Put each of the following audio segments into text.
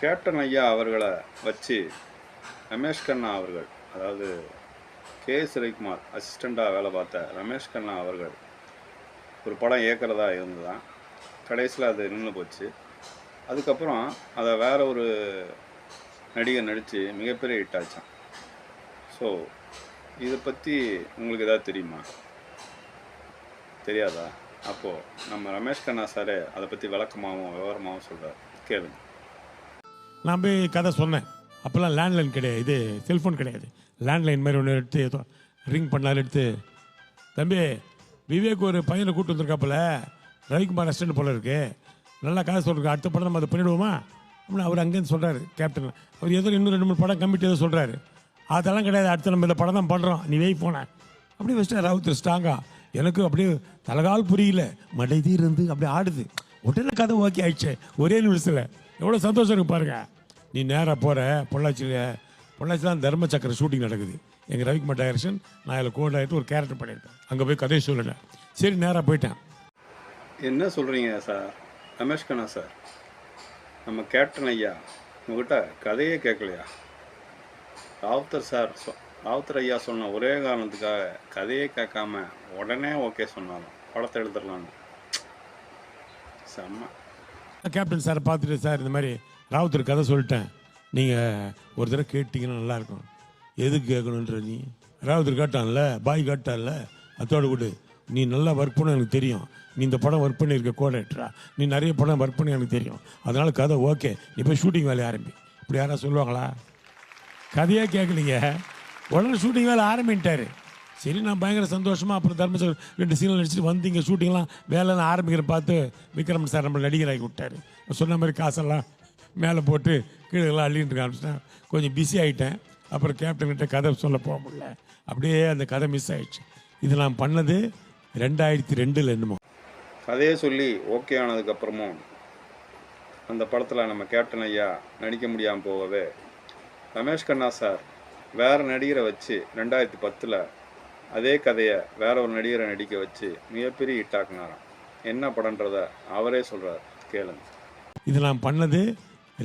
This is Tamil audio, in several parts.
கேப்டன் ஐயா அவர்களை வச்சு ரமேஷ் கண்ணா அவர்கள் அதாவது கே ஸ்ரீகுமார் ரவிக்குமார் அசிஸ்டண்ட்டாக வேலை பார்த்த ரமேஷ் கண்ணா அவர்கள் ஒரு படம் இயக்கிறதா இருந்துதான். கடைசியில் அது நின்று போச்சு. அதுக்கப்புறம் அதை வேற ஒரு நடிகர் நடித்து மிகப்பெரிய ஹிட் ஆச்சான் ஸோ இதை பற்றி உங்களுக்கு எதாவது தெரியுமா? தெரியாதா? அப்போது நம்ம ரமேஷ் கண்ணா சார் அதை பற்றி விளக்கமாகவும் விவரமாகவும் சொல்கிறார் கேளுங்க. நான் போய் கதை சொன்னேன். அப்போல்லாம் லேண்ட்லைன் கிடையாது. இது செல்ஃபோன் கிடையாது. லேண்ட்லைன் மாதிரி ஒன்று எடுத்து ஏதோ ரிங் பண்ணாலும் எடுத்து தம்பி விவேக் ஒரு பையனை கூட்டு வந்திருக்காப்புல. ரவிக்குமார் அசிஸ்டன்ட் போல இருக்கு. நல்லா கதை சொல்லிருக்கு அடுத்த படம் நம்ம அதை பண்ணிவிடுவோமா அப்படின்னு அவர் அங்கேருந்து சொல்கிறாரு கேப்டன் அவர் ஏதோ இன்னும் ரெண்டு மூணு படம் கம்மிட்டு ஏதோ சொல்கிறாரு அதெல்லாம் கிடையாது. அடுத்து நம்ம இந்த படம் தான் பண்ணுறோம் நீ வெய் போனேன் அப்படியே வச்சுட்டா ராவுத்தர் ஸ்ட்ராங்காக எனக்கு அப்படியே தலகால் புரியல. மடை இருந்து அப்படியே ஆடுது. உடனே கதை ஓகே ஆயிடுச்சு. ஒரே நிமிஷத்தில். எவ்வளோ சந்தோஷம் இருக்கு பாருங்க. நீ நேராக போகிற பொள்ளாச்சியில் பொள்ளாச்சி தான் தர்ம சக்கர ஷூட்டிங் நடக்குது. எங்கள் ரவிக்குமார் டைரக்ஷன் நான் அதில் கோட் ஆகிட்டு ஒரு கேரக்டர் பண்ணியிருப்பேன். அங்கே போய் கதையை சொல்லிட்டேன் சரி நேராக போயிட்டேன். என்ன சொல்கிறீங்க சார் ரமேஷ் கண்ணா சார் நம்ம கேப்டன் ஐயா உங்ககிட்ட கதையே கேட்கலையா? ராவுத்தர் சார் சொ- ராவுத்தர் ஐயா சொன்ன ஒரே காரணத்துக்காக கதையே கேட்காம உடனே ஓகே சொன்னாலும் படத்தை எடுத்துடலான்னு. செம்ம. கேப்டன் சாரை பார்த்துட்டு சார் இந்த மாதிரி ராவுத்தர் கதை சொல்லிட்டேன். நீங்கள் ஒரு தடவை கேட்டிங்கன்னா நல்லாயிருக்கும். எதுக்கு கேட்கணுன்ற நீ. ராவுத்தர் கேட்டான்ல பாய் கேட்டான்ல அத்தோட கூட நீ நல்லா ஒர்க் பண்ண எனக்கு தெரியும். நீ இந்த படம் ஒர்க் பண்ணியிருக்க கோடேட்ரா நீ நிறைய படம் ஒர்க் பண்ணி எனக்கு தெரியும். அதனால் கதை ஓகே நீ போய் ஷூட்டிங் வேலையை ஆரம்பி. இப்படி யாராவது சொல்லுவாங்களா? கதையே கேட்கலீங்க. உடனே ஷூட்டிங் வேலை ஆரம்பிட்டாரு சரி நான் பயங்கர சந்தோஷமாக அப்புறம் தர்மசர் ரெண்டு சீனில் நடிச்சுட்டு வந்து இங்கே ஷூட்டிங்லாம் வேலைலாம் ஆரம்பிக்கிற பார்த்து விக்ரம் சார் நம்ம நடிகராகி விட்டாரு. சொன்ன மாதிரி காசெல்லாம் மேலே போட்டு கீழே எல்லாம் அள்ளிட்டு ஆரம்பிச்சிட்டேன். கொஞ்சம் பிஸி ஆகிட்டேன் அப்புறம் கேப்டன்கிட்ட கதை சொல்ல போக முடியல. அப்படியே அந்த கதை மிஸ் ஆயிடுச்சு. இது நான் பண்ணது ரெண்டாயிரத்தி ரெண்டில் என்னமோ. கதையே சொல்லி ஓகே ஆனதுக்கப்புறமும் அந்த படத்தில் நம்ம கேப்டன் ஐயா நடிக்க முடியாமல் போகவே ரமேஷ் கண்ணா சார் வேற நடிகரை வச்சு ரெண்டாயிரத்தி பத்தில் அதே கதையை வேற ஒரு நடிகரை நடிக்க வச்சு மிகப்பெரிய ஹிட் ஆக்குனாராம். என்ன படன்றத அவரே சொல்கிறார் கேளுங்க. இது நான் பண்ணது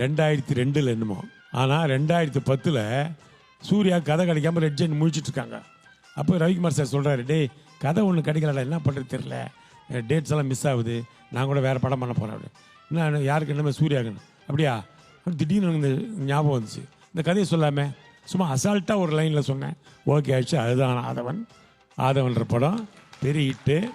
ரெண்டாயிரத்தி ரெண்டில் என்னமோ. ஆனால் ரெண்டாயிரத்தி பத்தில் சூர்யா கதை கிடைக்காம ரெட் ஜெயின் முழிச்சிட்டு இருக்காங்க. அப்போ ரவிக்குமார் சார் சொல்கிறாரு டேய் கதை ஒன்று கிடைக்கலடா என்ன பண்ணுறது தெரில டேட்ஸ் எல்லாம் மிஸ் ஆகுது. நான் கூட வேறு படம் பண்ண போகிறேன் என்ன யாருக்கு என்னமே சூர்யாக்குன்னு? அப்படியா? அப்படி திடீர்னு எனக்கு இந்த ஞாபகம் வந்துச்சு. இந்த கதையை சொல்லாமல் சும்மா அசால்ட்டாக ஒரு லைனில் சொன்னேன். ஓகே ஆச்சு அதுதான் ஆதவன். ஆதவன்ற படம் பெரிய ஹிட்டு